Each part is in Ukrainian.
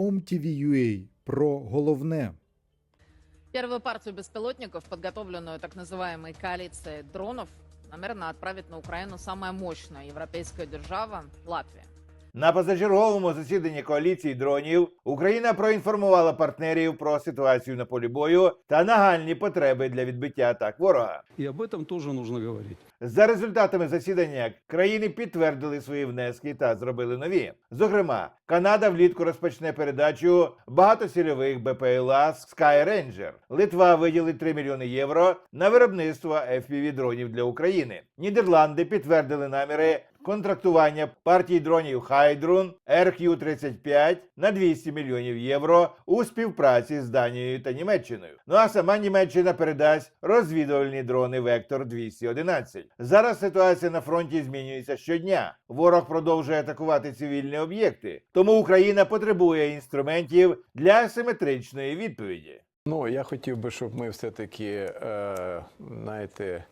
OMTV.ua про головне. Первую партию беспилотников, подготовленную так называемой коалицией дронов, намерена отправить на Украину самая мощная европейская держава – Латвия. На позачерговому засіданні коаліції дронів Україна проінформувала партнерів про ситуацію на полі бою та нагальні потреби для відбиття атак ворога. И об этом тоже нужно говорить. За результатами засідання країни підтвердили свої внески та зробили нові. Зокрема, Канада влітку розпочне передачу багатосільових БПЛА Sky Ranger. Литва виділить 3 мільйони євро на виробництво fpv дронів для України. Нідерланди підтвердили наміри контрактування партії дронів Хайдрун RQ-35 на 200 мільйонів євро у співпраці з Данією та Німеччиною. Ну а сама Німеччина передасть розвідувальні дрони Вектор 211. Зараз ситуація на фронті змінюється щодня. Ворог продовжує атакувати цивільні об'єкти, тому Україна потребує інструментів для асиметричної відповіді. Ну, я хотів би, щоб ми все-таки, е, знаєте,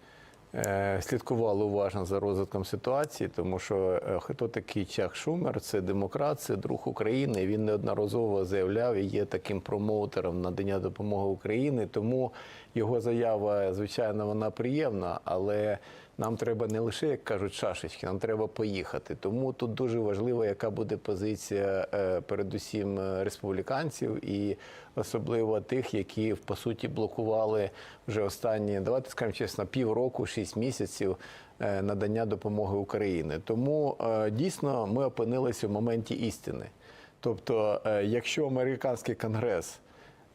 слідкували уважно за розвитком ситуації, тому що е, хто такий Чак Шумер, це демократ, це друг України. Він неодноразово заявляв і є таким промоутером надання допомоги Україні. Тому його заява, звичайно, вона приємна, але нам треба не лише, як кажуть, шашечки, нам треба поїхати. Тому тут дуже важливо, яка буде позиція е, передусім е, республіканців і особливо тих, які по суті блокували вже останні, давайте скажемо чесно, півроку, шість місяців е, надання допомоги Україні. Тому дійсно ми опинилися в моменті істини. Тобто, якщо американський конгрес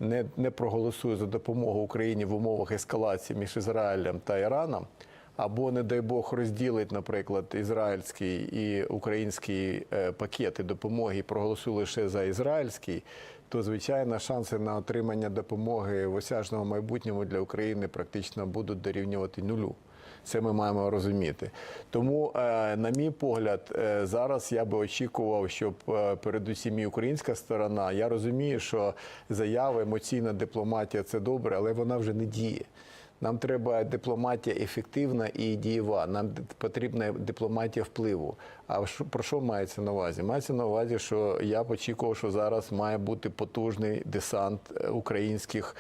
не, не проголосує за допомогу Україні в умовах ескалації між Ізраїлем та Іраном, або, не дай Бог, розділить, наприклад, ізраїльський і український е, пакети допомоги і проголосує лише за ізраїльський, то звичайно шанси на отримання допомоги в осяжному майбутньому для України практично будуть дорівнювати нулю. Це ми маємо розуміти. Тому, е, на мій погляд, е, зараз я би очікував, щоб е, передусім і українська сторона. Я розумію, що заява, емоційна дипломатія це добре, але вона вже не діє. Нам треба дипломатія ефективна і дієва. Нам потрібна дипломатія впливу. А про що мається на увазі? Мається на увазі, що я очікував, що зараз має бути потужний десант українських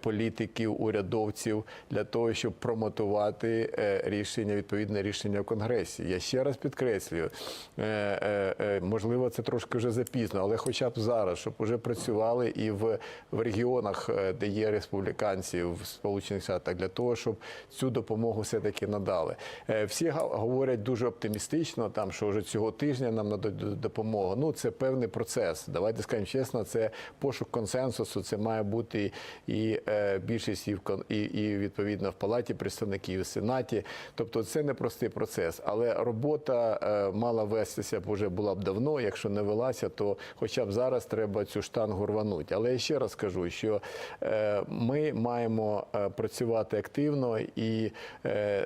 політиків, урядовців для того, щоб промотувати е, рішення, відповідне рішення в Конгресі. Я ще раз підкреслюю, е, е, е, можливо, це трошки вже запізно, але хоча б зараз, щоб вже працювали і в, в регіонах, е, де є республіканці в Сполучених Штатах, для того, щоб цю допомогу все-таки надали. Е, Всі говорять дуже оптимістично, там що вже цього тижня нам нададуть допомогу. Ну це певний процес. Давайте скажемо чесно, це пошук консенсусу. Це має бути і е, більшість і, кон- і, і відповідно в палаті представників в сенаті. Тобто це непростий процес, але робота е, мала вестися б уже була б давно. Якщо не велася, то хоча б зараз треба цю штангу рванути. Але я ще раз кажу, що е, ми маємо працювати активно і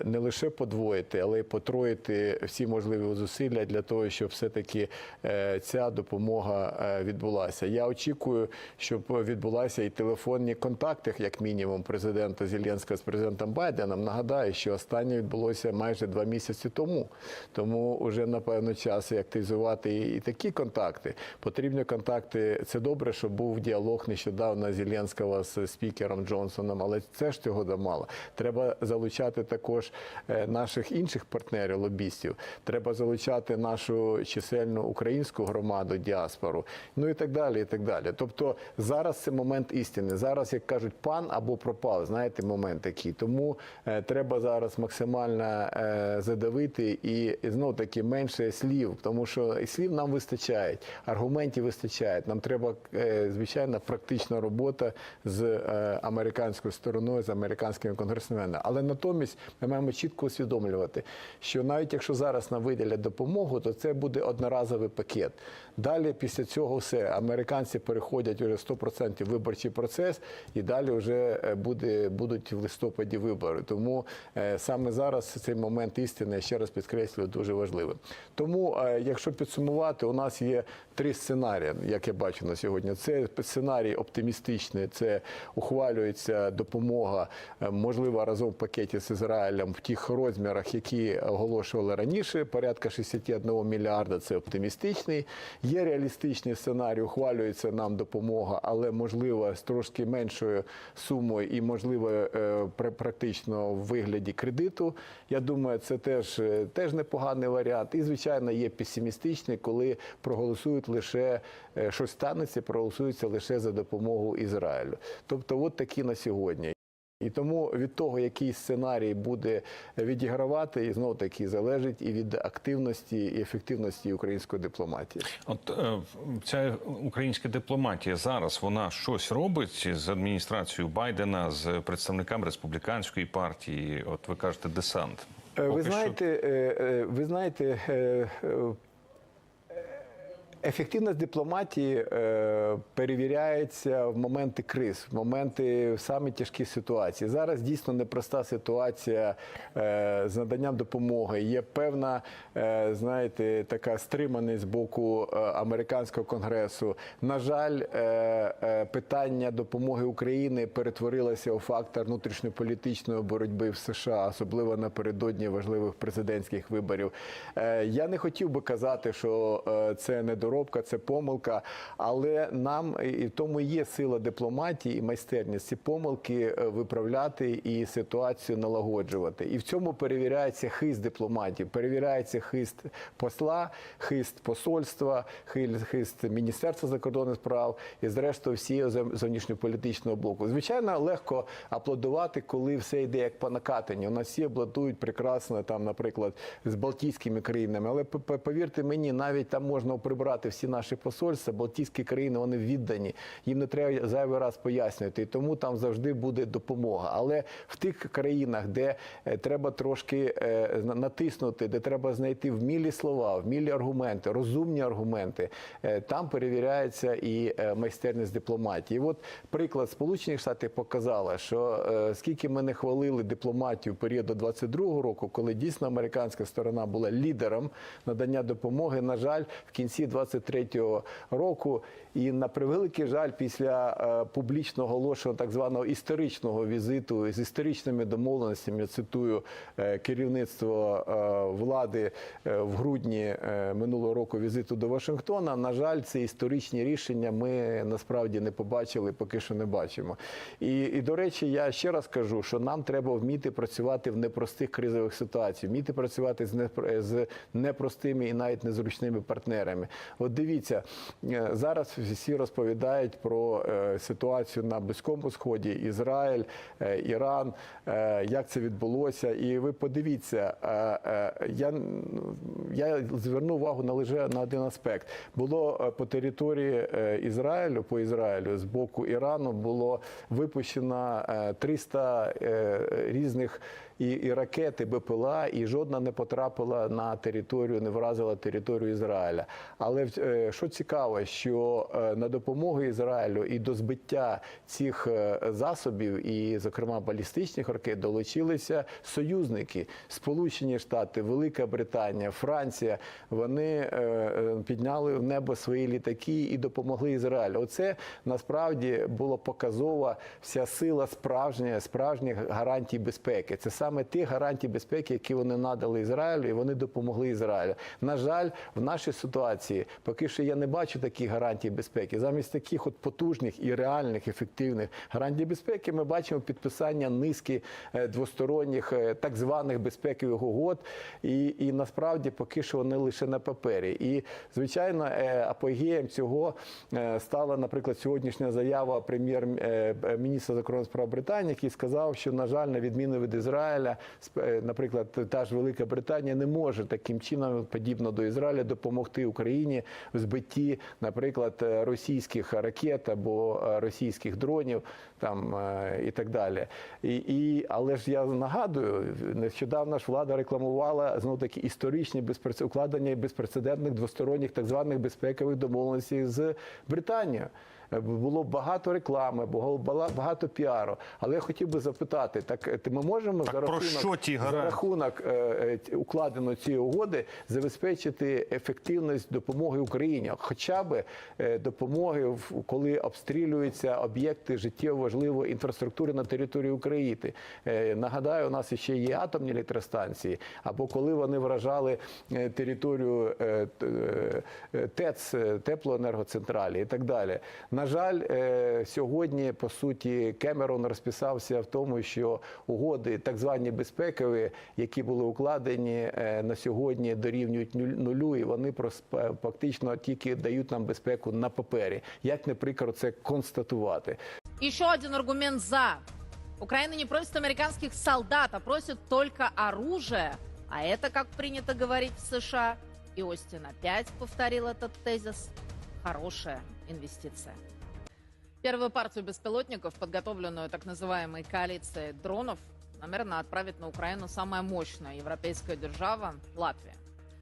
не лише подвоїти, але й потроїти всі можливі зусилля для того, щоб все-таки е, ця допомога відбулася. Я очікую, щоб відбулася і телефонні контакти, як мінімум, президента Зеленського з президентом Байденом. Нагадаю, що останнє відбулося майже два місяці тому. Тому вже напевно час і активізувати і, і такі контакти. Потрібні контакти. Це добре, що був діалог нещодавно Зеленського з спікером Джонсоном, але це ж цього замало. Треба залучати також е, наших інших партнерів, лобістів. Треба залучати нашу чисельну українську громаду, діаспору, ну і так далі. і так далі. Тобто зараз це момент істини. Зараз, як кажуть, пан або пропав. Знаєте, момент такий. Тому е, треба зараз максимально е, задавити і, і знов таки менше слів, тому що і слів нам вистачає, аргументів вистачає. Нам треба, е, звичайно, практична робота з е, американською стороною, з американськими конгресменами. Але натомість ми маємо чітко усвідомлювати, що навіть якщо зараз нам виділять допомогу, то це буде одноразовий пакет. Далі після цього все американці переходять вже 100% виборчий процес, і далі вже е, буде будуть в листопаді вибори. Тому е, саме зараз цей момент істини я ще раз підкреслюю дуже важливим. Тому, е, якщо підсумувати, у нас є три сценарії, як я бачу на сьогодні. Це сценарій оптимістичний, це ухвалюється допомога можливо разом в пакеті з Ізраїлем в тих розмірах, які оголошували раніше, порядка 61 мільярда. Це оптимістичний. Є реалістичний сценарій, ухвалюється нам допомога, але можливо з трошки меншою сумою і можливо е, практично в вигляді кредиту. Я думаю, це теж, е, теж непоганий варіант. І звичайно є песимістичний, коли проголосують лише е, щось станеться, проголосується лише за допомогу Ізраїлю. Тобто, от такі на сьогодні. І тому від того, який сценарій буде відігравати, і знову таки залежить і від активності і ефективності української дипломатії. От е, ця українська дипломатія зараз вона щось робить з адміністрацією Байдена, з представниками республіканської партії. От ви кажете, десант. Е, Ви знаєте, е, ви знаєте, е, е, ефективність дипломатії е, перевіряється в моменти криз, в моменти в самі тяжкі ситуації. Зараз дійсно непроста ситуація е, з наданням допомоги. Є певна, е, знаєте, така стриманість з боку е, американського конгресу. На жаль, е, е, питання допомоги Україні перетворилося у фактор внутрішньополітичної боротьби в США, особливо напередодні важливих президентських виборів. Е, Я не хотів би казати, що е, це недоробка, це помилка, але нам і тому є сила дипломатії і майстерність ці помилки е, виправляти і ситуацію налагоджувати. І в цьому перевіряється хист дипломатії, перевіряється хист посла, хист посольства, хист- Міністерства закордонних справ і, зрештою, зов- зовнішньополітичного блоку. Звичайно, легко аплодувати, коли все йде як по накатанні. У нас всі аплодують прекрасно, там, наприклад, з Балтійськими країнами. Але повірте мені, навіть там можна прибрати всі наші посольства. Балтійські країни вони віддані. Їм не треба зайвий раз пояснювати. І тому там завжди буде допомога. Але в тих країнах, де е, треба трошки е, натиснути, де треба знайти вмілі слова, вмілі аргументи, розумні аргументи, е, там перевіряється і майстерність дипломатії. От приклад Сполучених Штатів показала, що скільки ми не хвалили дипломатію в період до 22-го року, коли дійсно американська сторона була лідером надання допомоги. На жаль, в кінці 23-го року, і на превеликий жаль, після е, публічно оголошеного так званого історичного візиту з історичними домовленостями, я цитую е, керівництво е, влади в грудні минулого року візиту до Вашингтона. На жаль, ці історичні рішення ми насправді не побачили, поки що не бачимо. І, і до речі, я ще раз кажу, що нам треба вміти працювати в непростих кризових ситуаціях, вміти працювати з непростими і навіть незручними партнерами. От дивіться, е, зараз всі розповідають про е, ситуацію на Близькому Сході, Ізраїль, е, Іран, як це відбулося. І ви подивіться, я, я зверну увагу на лише на один аспект. Було по території Ізраїлю, по Ізраїлю з боку Ірану було випущено е, 300 е, різних і, і ракети БПЛА, і жодна не потрапила на територію, не вразила територію Ізраїля. Але е, що цікаво, що е, на допомогу Ізраїлю і до збиття цих е, засобів, і, зокрема, балістичних ракет, долучилися союзники, Сполучені Штати, Велика Британія, Франція. Вони підняли в небо свої літаки і допомогли Ізраїлю. Оце насправді було показова вся сила справжня, справжніх гарантій безпеки. Це саме ті гарантії безпеки, які вони надали Ізраїлю, і вони допомогли Ізраїлю. На жаль, в нашій ситуації поки що я не бачу таких гарантій безпеки. Замість таких от потужних і реальних, ефективних гарантій безпеки, ми бачимо підписання низки е, двосторонніх е, так званих безпекових угод, і, і насправді поки що вони лише на папері. І звичайно, е, апогеєм цього стала, наприклад, сьогоднішня заява прем'єр-міністра закордонних справ Британії, який сказав, що на жаль, на відміну від Ізраїля, е, наприклад, та ж Велика Британія не може таким чином, подібно до Ізраїля, допомогти Україні в збитті, наприклад, е, російських ракет або е, російських дронів, там і так далі. І, і але ж я нагадую, нещодавно ж влада рекламувала знову таки історичні безпрец... укладення безпрецедентних двосторонніх так званих безпекових домовленостей з Британією. Е, було багато реклами, було багато піару. Але я хотів би запитати: так е, ми можемо Так за про рахунок, що ті за рахунок е, укладеної цієї угоди забезпечити ефективність допомоги Україні, хоча б допомоги, в- коли обстрілюються об'єкти життєво важливої інфраструктури на території України. Нагадаю, у нас ще є атомні електростанції, або коли вони вражали територію ТЕЦ, теплоенергоцентралі і так далі. На жаль, е, сьогодні по суті Кемерон розписався в тому, що угоди, так звані безпекові, які були укладені е, на сьогодні, дорівнюють нулю, і вони фактично тільки дають нам безпеку на папері. Як не прикро це констатувати? Еще один аргумент за. Украина не просит американских солдат, а просит только оружие. А это, как принято говорить в США, и Остин опять повторил этот тезис, хорошая инвестиция. Первую партию беспилотников, подготовленную так называемой коалицией дронов, намерена отправить на Украину самая мощная европейская держава – Латвия.